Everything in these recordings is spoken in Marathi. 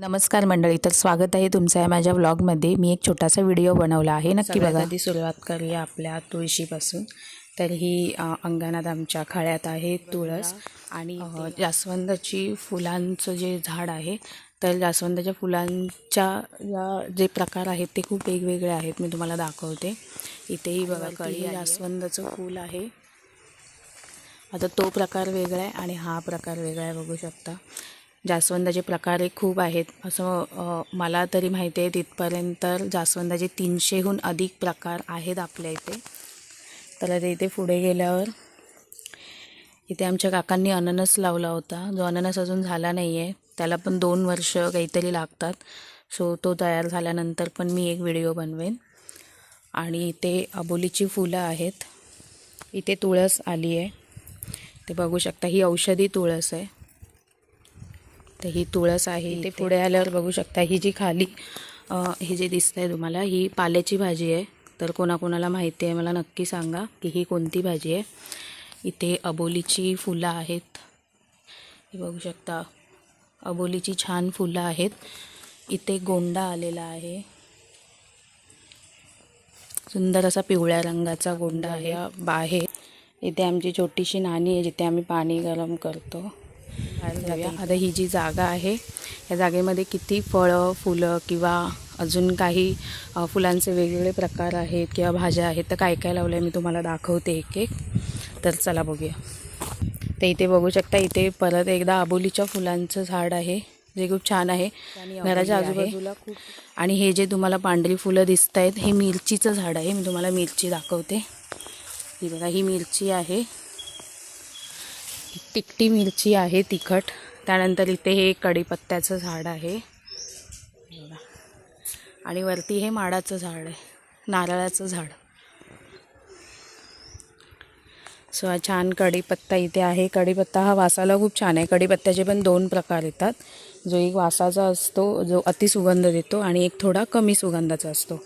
नमस्कार मंडळी तर स्वागत आहे तुमचं या माझ्या व्लॉगमध्ये मी एक छोटासा व्हिडिओ बनवला आहे. नक्की बघा. आधी सुरुवात करूया आपल्या तुळशीपासून. तर ही अंगणात आमच्या खळ्यात आहे तुळस आणि जास्वंदाची फुलांचं जे झाड आहे तर जास्वंदाच्या फुलांच्या या जे प्रकार आहेत ते खूप वेगवेगळे आहेत. मी तुम्हाला दाखवते. इथेही बघा कळी जास्वंदाचं फूल आहे. आता तो प्रकार वेगळा आहे आणि हा प्रकार वेगळा आहे बघू शकता. जास्वंदाचे प्रकार हे खूप आहेत. असं मला तरी माहिती आहे तिथपर्यंत जास्वंदाचे तीनशेहून अधिक प्रकार आहेत आपल्या इथे. तर आता इथे पुढे गेल्यावर इथे आमच्या काकांनी अननस लावला होता. जो अननस अजून झाला नाही आहे त्याला पण दोन वर्ष काहीतरी लागतात. सो तो तयार झाल्यानंतर पण मी एक व्हिडिओ बनवेन. आणि इथे अबोलीची फुलं आहेत. इथे तुळस आली आहे ते बघू शकता ही औषधी तुळस आहे. तर ही तुळस आहे इथे पुढे आल्यावर बघू शकता ही जी खाली ही जी दिसत आहे तुम्हाला ही पाल्याची भाजी आहे. तर कोणाकोणाला माहिती आहे मला नक्की सांगा की ही कोणती भाजी आहे. इथे अबोलीची फुलं आहेत. हे बघू शकता अबोलीची छान फुलं आहेत. इथे गोंडा आलेला आहे. सुंदर असा पिवळ्या रंगाचा गोंडा आहे. बाहेर. इथे आमची छोटीशी नाणी आहे जिथे आम्ही पाणी गरम करतो. बाहेर जाऊया. आता ही जी जागा आहे या जागेमध्ये किती फळं फुलं किंवा अजून काही फुलांचे वेगवेगळे प्रकार आहेत किंवा भाज्या आहेत तर काय काय लावलं आहे मी तुम्हाला दाखवते एक एक. तर चला बघूया. तर इथे बघू शकता इथे परत एकदा आबोलीच्या फुलांचं झाड आहे जे खूप छान आहे. घराच्या आजूबाजूला खूप आणि हे जे तुम्हाला पांढरी फुलं दिसत आहेत हे मिरचीचं झाड आहे. मी तुम्हाला मिरची दाखवते. ही बघा ही मिरची आहे. तिकटी मिरची आहे तिखट. त्यानंतर इथे हे कढीपत्त्याचं झाड आहे. आणि वरती हे माडाचं झाड आहे. नारळाचं झाड. सो हा छान कढीपत्ता इथे आहे. कढीपत्ता हा वासाला खूप छान आहे. कढीपत्त्याचे पण दोन प्रकार येतात. जो एक वासाचा असतो जो अतिसुगंध देतो आणि एक थोडा कमी सुगंधाचा असतो.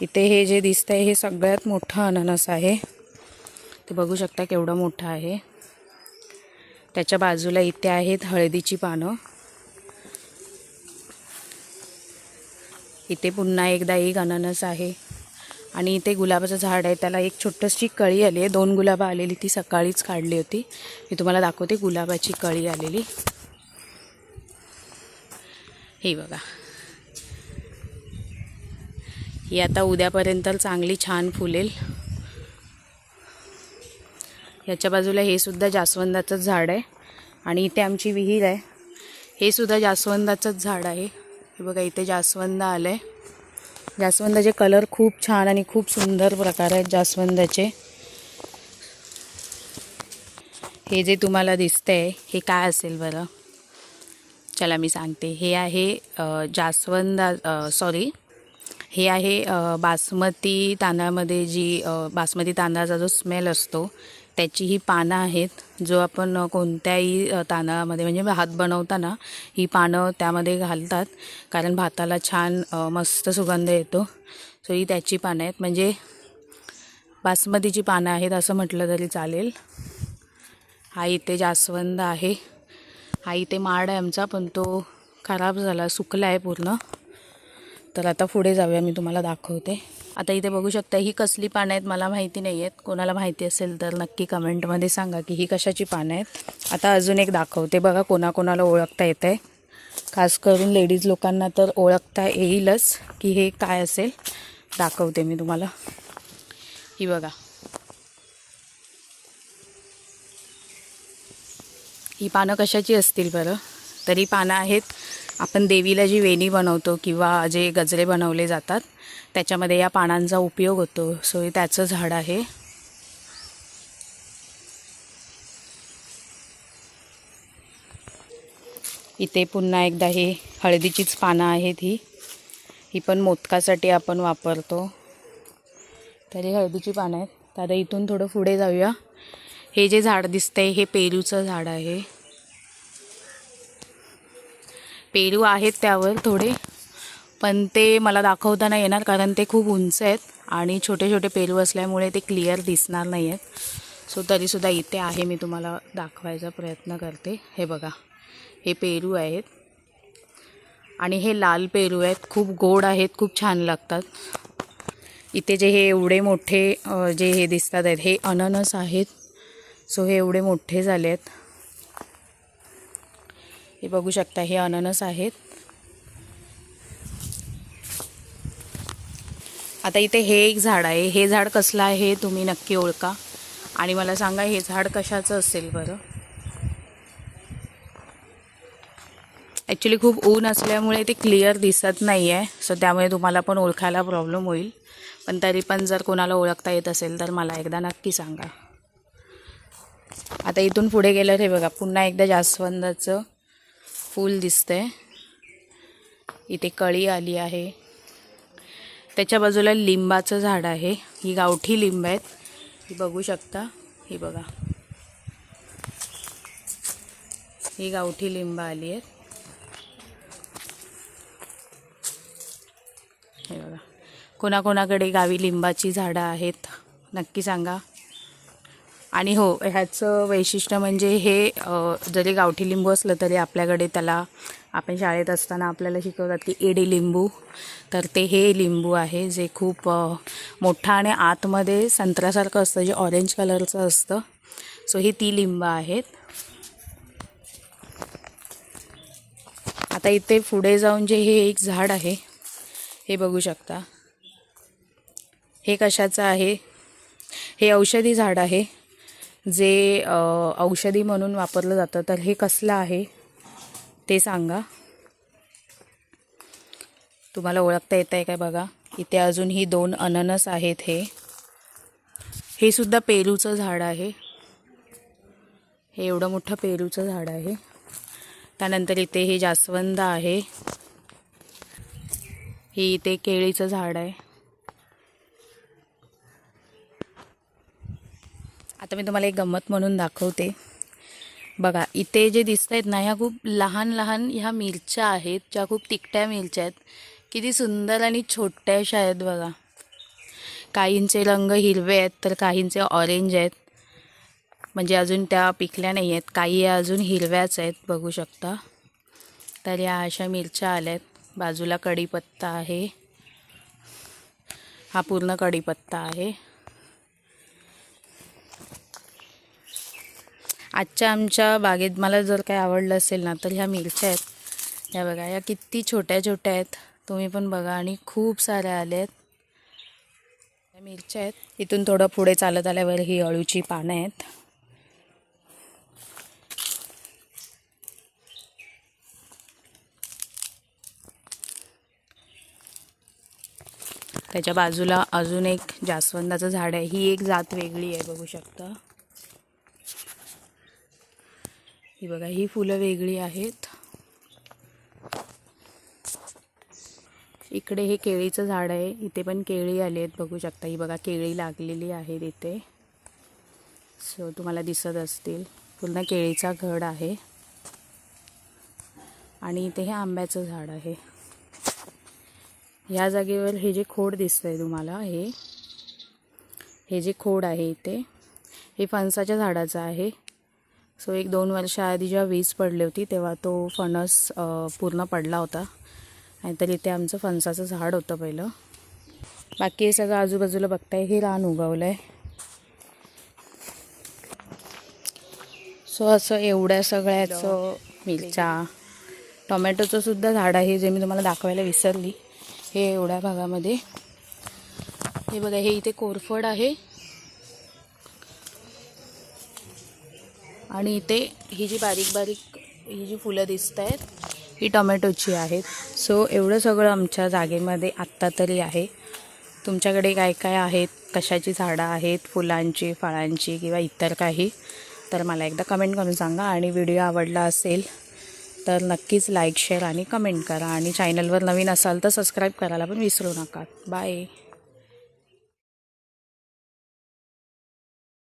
इथे हे जे दिसतं आहे हे सगळ्यात मोठं अननस आहे. ते बघू शकता केवढं मोठं आहे. त्याच्या बाजूला इथे आहेत हळदीची पानं. इथे पुन्हा एकदा एक अननस आहे. आणि इथे गुलाबाचं झाड आहे. त्याला एक छोटीशी कळी आली आहे. दोन गुलाबं आलेली ती सकाळीच काढली होती. मी तुम्हाला दाखवते गुलाबाची कळी आलेली. हे बघा. ही आता उद्यापर्यंत चांगली छान फुलेल. याच्या बाजूला हे सुद्धा जास्वंदाचंच झाड आहे. आणि इथे आमची विहीर आहे. हे सुद्धा जास्वंदाचंच झाड आहे. हे बघा इथे जास्वंद आलं आहे जास्वंदाचे कलर खूप छान आणि खूप सुंदर प्रकार आहेत जास्वंदाचे. हे जे तुम्हाला दिसतंय हे काय असेल बरं? चला मी सांगते. हे आहे जास्वंदा सॉरी हे आहे बासमती तांदळामध्ये जी बासमती तांदळाचा जो स्मेल असतो त्याची ही पानं आहेत. जो आपण कोणत्याही तांदळामध्ये म्हणजे भात बनवताना ही पानं त्यामध्ये घालतात. कारण भाताला छान मस्त सुगंध येतो. सो ही त्याची पानं आहेत. म्हणजे बासमतीची पानं आहेत असं म्हटलं तरी चालेल. हा इथे जास्वंद आहे. हा इथे माड आहे आमचा पण तो खराब झाला सुकला आहे पूर्ण. तर आता पुढे जाऊया मी तुम्हाला दाखवते. आता इथे बघू शकता ही कसली पानं आहेत मला माहिती नाही आहेत कोणाला माहिती असेल तर नक्की कमेंटमध्ये सांगा की ही कशाची पानं आहेत. आता अजून एक दाखवते बघा कोणाकोणाला ओळखता येत आहे खास करून लेडीज लोकांना तर ओळखता येईलच की हे काय असेल. दाखवते मी तुम्हाला. ही बघा. ही पानं कशाची असतील बरं? तरी पानं आहेत आपण देवीला जी वेणी बनवतो किंवा जे गजरे बनवले जातात त्याच्यामध्ये या पानांचा उपयोग होतो. सो हे त्याचं झाड आहे. इथे पुन्हा एकदा हे हळदीचीच पानं आहेत ही. ही पण मोदकासाठी आपण वापरतो. तरी हळदीची पानं आहेत. तर आता इथून थोडं पुढे जाऊया. हे जे झाड दिसतंय हे पेरूचं झाड आहे. पेरू आहेत त्यावर थोडे. पण ते मला दाखवता नाही येणार कारण ते खूप उंच आहेत आणि छोटे छोटे पेरू असल्यामुळे ते क्लिअर दिसणार नाही आहेत सो तरीसुद्धा इथे आहे. मी तुम्हाला दाखवायचा प्रयत्न करते. हे बघा. हे पेरू आहेत. आणि हे लाल पेरू आहेत. खूप गोड आहेत. खूप छान लागतात. इथे जे हे एवढे मोठे जे हे दिसतात आहेत हे अननस आहेत. सो हे एवढे मोठे झाले आहेत हे बघू शकता हे अननस आहेत. आता इथे हे एक झाड आहे. हे झाड कसलं आहे हे तुम्ही नक्की ओळखा. आणि मला सांगा हे झाड कशाचं असेल बरं? ॲक्च्युली खूप ऊन असल्यामुळे ते क्लिअर दिसत नाही आहे सो त्यामुळे तुम्हाला पण ओळखायला प्रॉब्लेम होईल. पण तरी पण जर कोणाला ओळखता येत असेल तर मला एकदा नक्की सांगा. आता इथून पुढे गेलं हे बघा पुन्हा एकदा जास्वंदाचं फूल दिसतंय. इथे कळी आली आहे. त्याच्या बाजूला लिंबाचं झाड आहे. ही गावठी लिंब आहेत. ही बघू शकता. ही बघा. ही गावठी लिंब आली आहेत. हे बघा. कोणाकोणाकडे गावी लिंबाची झाडं आहेत नक्की सांगा. आणि हो ह्याचं वैशिष्ट्य म्हणजे हे जरी गावठी लिंबू असलं तरी आपल्याकडे त्याला आपण शाळेत असताना आपल्याला शिकवतात की एडी लिंबू. तर ते हे लिंबू आहे जे खूप अ, मोठं आणि आतमध्ये संत्र्यासारखं असतं जे ऑरेंज कलरचं असतं. सो ही ती लिंब आहेत. आता इथे पुढे जाऊन जे हे एक झाड आहे हे बघू शकता. हे कशाचं आहे? हे औषधी झाड आहे. जे औषधी म्हणून वापरलं जातं तर हे कसलं आहे ते सांगा. तुम्हाला ओळखता येत आहे काय बघा? इथे अजून ही दोन अननस आहेत हे. हे सुद्धा पेरूचं झाड आहे. हे एवढं मोठं पेरूचं झाड आहे. त्यानंतर इथे हे जास्वंद आहे. हे इथे केळीचं झाड आहे. आता मी तुम्हाला एक गंमत म्हणून दाखवते. बघा इथे जे दिसत आहेत ना ह्या खूप लहान लहान ह्या मिरच्या आहेत ज्या खूप तिखट्या मिरच्या आहेत. किती सुंदर आणि छोट्याशा आहेत बघा. काहींचे रंग हिरवे आहेत तर काहींचे ऑरेंज आहेत. म्हणजे अजून त्या पिकल्या नाही आहेत. काही अजून हिरव्याच आहेत बघू शकता. तर या अशा मिरच्या आल्यात. बाजूला कढीपत्ता आहे. हा पूर्ण कढीपत्ता आहे. आजच्या आमच्या बागेत मला जर काही आवडलं असेल ना तर ह्या मिरच्या आहेत. ह्या बघा या किती छोट्या छोट्या आहेत. तुम्ही पण बघा आणि खूप साऱ्या आल्या आहेत या मिरच्या आहेत. इथून थोडं पुढे चालत आल्यावर ही अळूची पानं आहेत. त्याच्या बाजूला अजून एक जास्वंदाचं झाड आहे. ही एक जात वेगळी आहे बघू शकता. ही बघा ही फुलं वेगळी आहेत. इकडे हे केळीचं झाड आहे. इथे पण केळी आली आहेत बघू शकता. ही बघा केळी लागलेली आहेत इथे. सो तुम्हाला दिसत असतील. पूर्ण केळीचा घड आहे. आणि इथे हे आंब्याचं झाड आहे. ह्या जागेवर हे जे खोड दिसतंय तुम्हाला हे हे जे खोड आहे इथे हे फणसाच्या झाडाचं आहे. सो एक दोन वर्षाआधी जेव्हा वीज पडली होती तेव्हा तो फणस पूर्ण पडला होता. नाहीतर इथे आमचं फणसाचं झाड होतं पहिलं. बाकी हे सगळं आजूबाजूला बघताय हे रान उगवलं आहे सो असं एवढ्या सगळ्याचं मिरच्या टोमॅटोचं सुद्धा झाड आहे जे मी तुम्हाला दाखवायला विसरली. हे एवढ्या भागामध्ये. हे बघा हे इथे कोरफड आहे. आणि इथे ही जी बारीक बारीक ही जी फुलं दिसत आहेत ही टोमॅटोची आहेत. सो एवढं सगळं आमच्या जागेमध्ये आत्ता तरी आहे. तुमच्याकडे काय काय आहेत कशाची झाडं आहेत फुलांची फळांची किंवा इतर काही तर मला एकदा कमेंट करून सांगा. आणि व्हिडिओ आवडला असेल तर नक्कीच लाईक शेअर आणि कमेंट करा. आणि चॅनलवर नवीन असाल तर सबस्क्राईब करायला पण विसरू नका. बाय